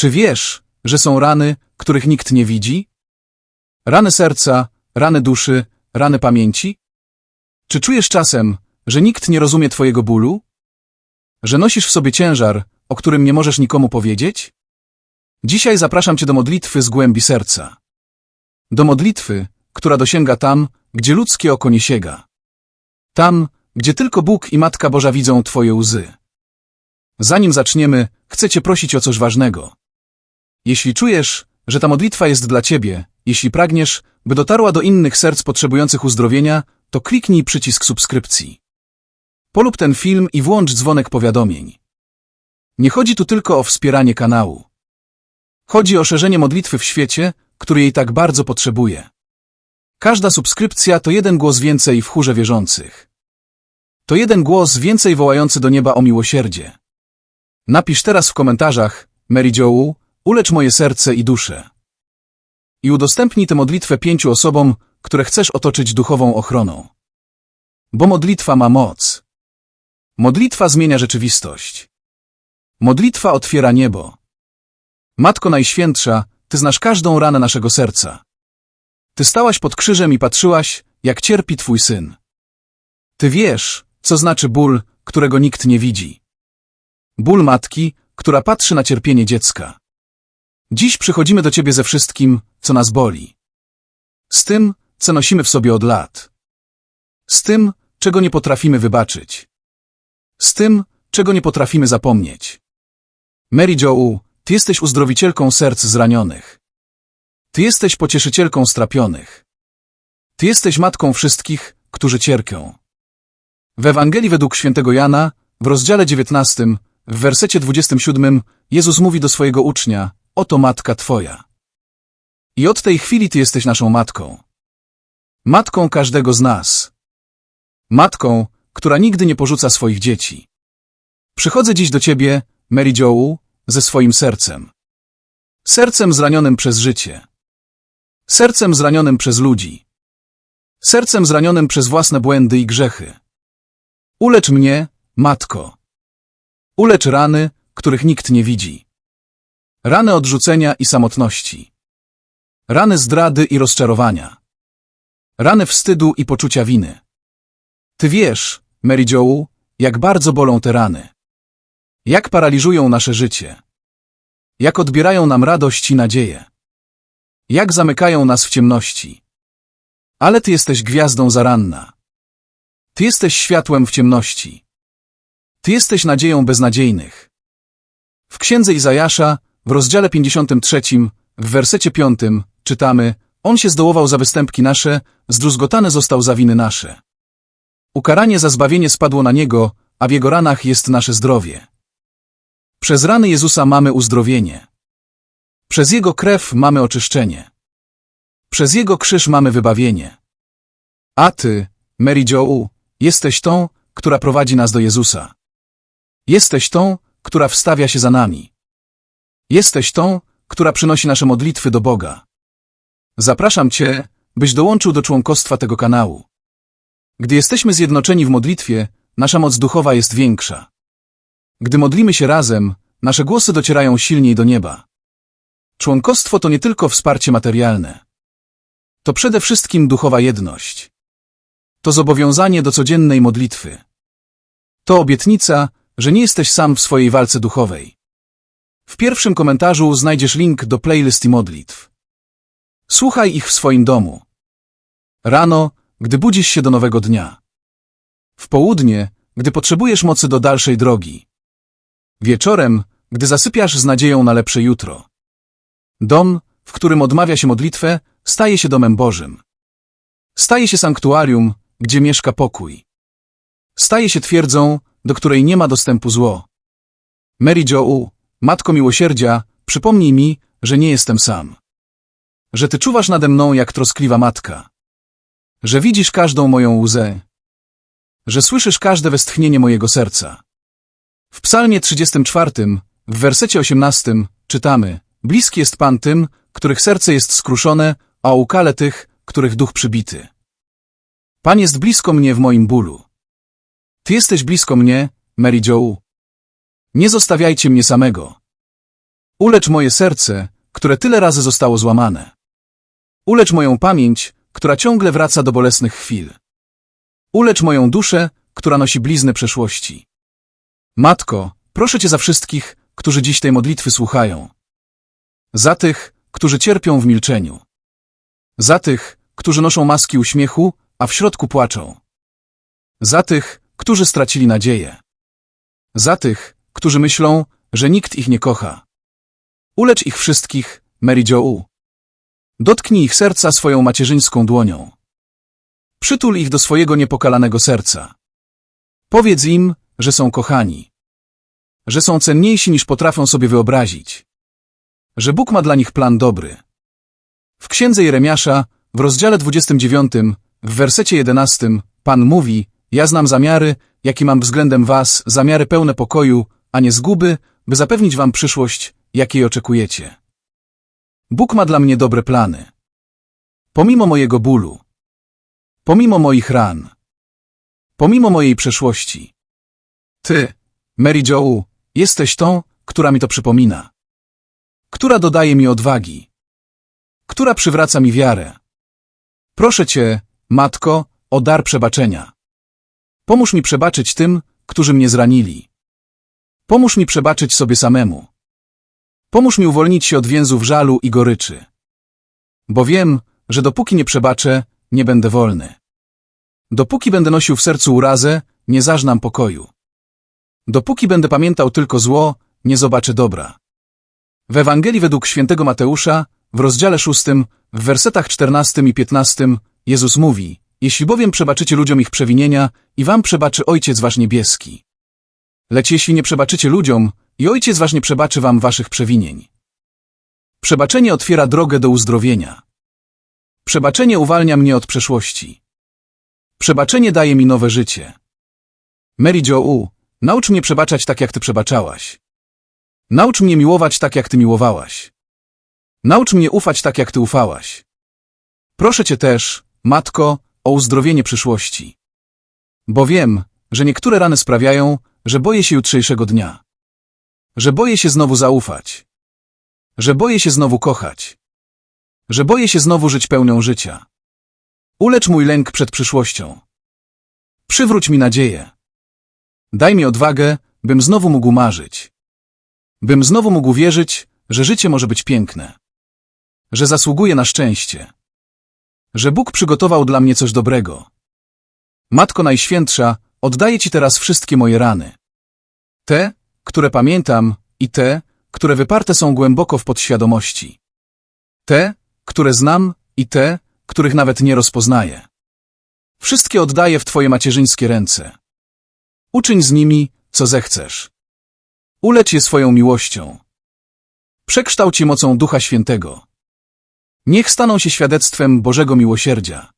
Czy wiesz, że są rany, których nikt nie widzi? Rany serca, rany duszy, rany pamięci? Czy czujesz czasem, że nikt nie rozumie twojego bólu? Że nosisz w sobie ciężar, o którym nie możesz nikomu powiedzieć? Dzisiaj zapraszam cię do modlitwy z głębi serca. Do modlitwy, która dosięga tam, gdzie ludzkie oko nie sięga. Tam, gdzie tylko Bóg i Matka Boża widzą twoje łzy. Zanim zaczniemy, chcę cię prosić o coś ważnego. Jeśli czujesz, że ta modlitwa jest dla ciebie, jeśli pragniesz, by dotarła do innych serc potrzebujących uzdrowienia, to kliknij przycisk subskrypcji. Polub ten film i włącz dzwonek powiadomień. Nie chodzi tu tylko o wspieranie kanału. Chodzi o szerzenie modlitwy w świecie, który jej tak bardzo potrzebuje. Każda subskrypcja to jeden głos więcej w chórze wierzących. To jeden głos więcej wołający do nieba o miłosierdzie. Napisz teraz w komentarzach, Mary Joe, ulecz moje serce i duszę. I udostępnij tę modlitwę pięciu osobom, które chcesz otoczyć duchową ochroną. Bo modlitwa ma moc. Modlitwa zmienia rzeczywistość. Modlitwa otwiera niebo. Matko Najświętsza, Ty znasz każdą ranę naszego serca. Ty stałaś pod krzyżem i patrzyłaś, jak cierpi Twój syn. Ty wiesz, co znaczy ból, którego nikt nie widzi. Ból matki, która patrzy na cierpienie dziecka. Dziś przychodzimy do Ciebie ze wszystkim, co nas boli. Z tym, co nosimy w sobie od lat. Z tym, czego nie potrafimy wybaczyć. Z tym, czego nie potrafimy zapomnieć. Mary Joe, Ty jesteś uzdrowicielką serc zranionych. Ty jesteś pocieszycielką strapionych. Ty jesteś matką wszystkich, którzy cierpią. W Ewangelii według świętego Jana, w rozdziale 19, w wersecie 27, Jezus mówi do swojego ucznia, oto matka Twoja. I od tej chwili Ty jesteś naszą matką. Matką każdego z nas. Matką, która nigdy nie porzuca swoich dzieci. Przychodzę dziś do Ciebie, Mary Joe, ze swoim sercem. Sercem zranionym przez życie. Sercem zranionym przez ludzi. Sercem zranionym przez własne błędy i grzechy. Ulecz mnie, Matko. Ulecz rany, których nikt nie widzi. Rany odrzucenia i samotności. Rany zdrady i rozczarowania. Rany wstydu i poczucia winy. Ty wiesz, Mary Joe, jak bardzo bolą te rany. Jak paraliżują nasze życie. Jak odbierają nam radość i nadzieję. Jak zamykają nas w ciemności. Ale Ty jesteś gwiazdą zaranna. Ty jesteś światłem w ciemności. Ty jesteś nadzieją beznadziejnych. W księdze Izajasza, w rozdziale 53, w wersecie 5, czytamy On się zdołował za występki nasze, zdruzgotany został za winy nasze. Ukaranie za zbawienie spadło na Niego, a w Jego ranach jest nasze zdrowie. Przez rany Jezusa mamy uzdrowienie. Przez Jego krew mamy oczyszczenie. Przez Jego krzyż mamy wybawienie. A Ty, Mary Joe, jesteś tą, która prowadzi nas do Jezusa. Jesteś tą, która wstawia się za nami. Jesteś tą, która przynosi nasze modlitwy do Boga. Zapraszam Cię, byś dołączył do członkostwa tego kanału. Gdy jesteśmy zjednoczeni w modlitwie, nasza moc duchowa jest większa. Gdy modlimy się razem, nasze głosy docierają silniej do nieba. Członkostwo to nie tylko wsparcie materialne. To przede wszystkim duchowa jedność. To zobowiązanie do codziennej modlitwy. To obietnica, że nie jesteś sam w swojej walce duchowej. W pierwszym komentarzu znajdziesz link do playlist i modlitw. Słuchaj ich w swoim domu. Rano, gdy budzisz się do nowego dnia. W południe, gdy potrzebujesz mocy do dalszej drogi. Wieczorem, gdy zasypiasz z nadzieją na lepsze jutro. Dom, w którym odmawia się modlitwę, staje się domem Bożym. Staje się sanktuarium, gdzie mieszka pokój. Staje się twierdzą, do której nie ma dostępu zło. Mary Joe, Matko Miłosierdzia, przypomnij mi, że nie jestem sam. Że Ty czuwasz nade mną jak troskliwa matka. Że widzisz każdą moją łzę. Że słyszysz każde westchnienie mojego serca. W psalmie 34, w wersecie 18, czytamy Bliski jest Pan tym, których serce jest skruszone, a ukale tych, których duch przybity. Pan jest blisko mnie w moim bólu. Ty jesteś blisko mnie, Mary Joe. Nie zostawiajcie mnie samego. Ulecz moje serce, które tyle razy zostało złamane. Ulecz moją pamięć, która ciągle wraca do bolesnych chwil. Ulecz moją duszę, która nosi blizny przeszłości. Matko, proszę Cię za wszystkich, którzy dziś tej modlitwy słuchają. Za tych, którzy cierpią w milczeniu. Za tych, którzy noszą maski uśmiechu, a w środku płaczą. Za tych, którzy stracili nadzieję. Za tych, którzy myślą, że nikt ich nie kocha. Ulecz ich wszystkich, Mary Jo. Dotknij ich serca swoją macierzyńską dłonią. Przytul ich do swojego niepokalanego serca. Powiedz im, że są kochani. Że są cenniejsi niż potrafią sobie wyobrazić. Że Bóg ma dla nich plan dobry. W księdze Jeremiasza, w rozdziale 29, w wersecie 11, Pan mówi, ja znam zamiary, jakie mam względem was, zamiary pełne pokoju, a nie zguby, by zapewnić wam przyszłość, jakiej oczekujecie. Bóg ma dla mnie dobre plany. Pomimo mojego bólu, pomimo moich ran, pomimo mojej przeszłości. Ty, Mary Jo, jesteś tą, która mi to przypomina. Która dodaje mi odwagi. Która przywraca mi wiarę. Proszę Cię, Matko, o dar przebaczenia. Pomóż mi przebaczyć tym, którzy mnie zranili. Pomóż mi przebaczyć sobie samemu. Pomóż mi uwolnić się od więzów żalu i goryczy. Bo wiem, że dopóki nie przebaczę, nie będę wolny. Dopóki będę nosił w sercu urazę, nie zażnam pokoju. Dopóki będę pamiętał tylko zło, nie zobaczę dobra. W Ewangelii według świętego Mateusza, w rozdziale szóstym, w wersetach czternastym i piętnastym, Jezus mówi, jeśli bowiem przebaczycie ludziom ich przewinienia, i wam przebaczy Ojciec wasz niebieski. Lecz jeśli nie przebaczycie ludziom, i Ojciec wasz nie przebaczy wam waszych przewinień. Przebaczenie otwiera drogę do uzdrowienia. Przebaczenie uwalnia mnie od przeszłości. Przebaczenie daje mi nowe życie. Mary Jo, naucz mnie przebaczać tak, jak ty przebaczałaś. Naucz mnie miłować tak, jak ty miłowałaś. Naucz mnie ufać tak, jak ty ufałaś. Proszę cię też, matko, o uzdrowienie przyszłości. Bo wiem, że niektóre rany sprawiają, że boję się jutrzejszego dnia. Że boję się znowu zaufać. Że boję się znowu kochać. Że boję się znowu żyć pełnią życia. Ulecz mój lęk przed przyszłością. Przywróć mi nadzieję. Daj mi odwagę, bym znowu mógł marzyć. Bym znowu mógł wierzyć, że życie może być piękne. Że zasługuje na szczęście. Że Bóg przygotował dla mnie coś dobrego. Matko Najświętsza, oddaję Ci teraz wszystkie moje rany. Te, które pamiętam, i te, które wyparte są głęboko w podświadomości. Te, które znam, i te, których nawet nie rozpoznaję. Wszystkie oddaję w Twoje macierzyńskie ręce. Uczyń z nimi, co zechcesz. Ulecz je swoją miłością. Przekształć je mocą Ducha Świętego. Niech staną się świadectwem Bożego miłosierdzia.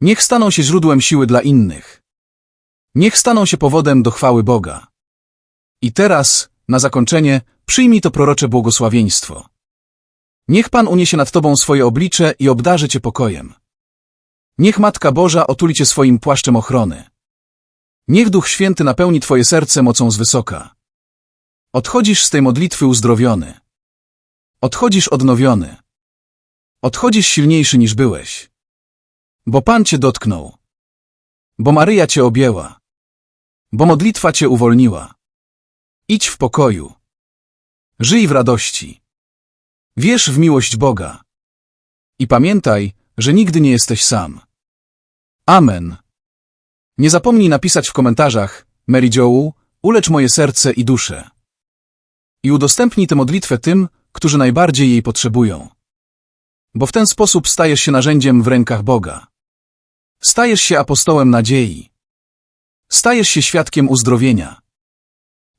Niech staną się źródłem siły dla innych. Niech staną się powodem do chwały Boga. I teraz, na zakończenie, przyjmij to prorocze błogosławieństwo. Niech Pan uniesie nad Tobą swoje oblicze i obdarzy Cię pokojem. Niech Matka Boża otuli Cię swoim płaszczem ochrony. Niech Duch Święty napełni Twoje serce mocą z wysoka. Odchodzisz z tej modlitwy uzdrowiony. Odchodzisz odnowiony. Odchodzisz silniejszy niż byłeś. Bo Pan Cię dotknął. Bo Maryja Cię objęła. Bo modlitwa Cię uwolniła. Idź w pokoju. Żyj w radości. Wierz w miłość Boga. I pamiętaj, że nigdy nie jesteś sam. Amen. Nie zapomnij napisać w komentarzach, Mary Jo, ulecz moje serce i duszę. I udostępnij tę modlitwę tym, którzy najbardziej jej potrzebują. Bo w ten sposób stajesz się narzędziem w rękach Boga. Stajesz się apostołem nadziei. Stajesz się świadkiem uzdrowienia.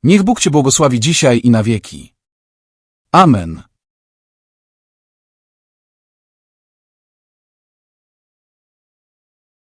Niech Bóg Cię błogosławi dzisiaj i na wieki. Amen.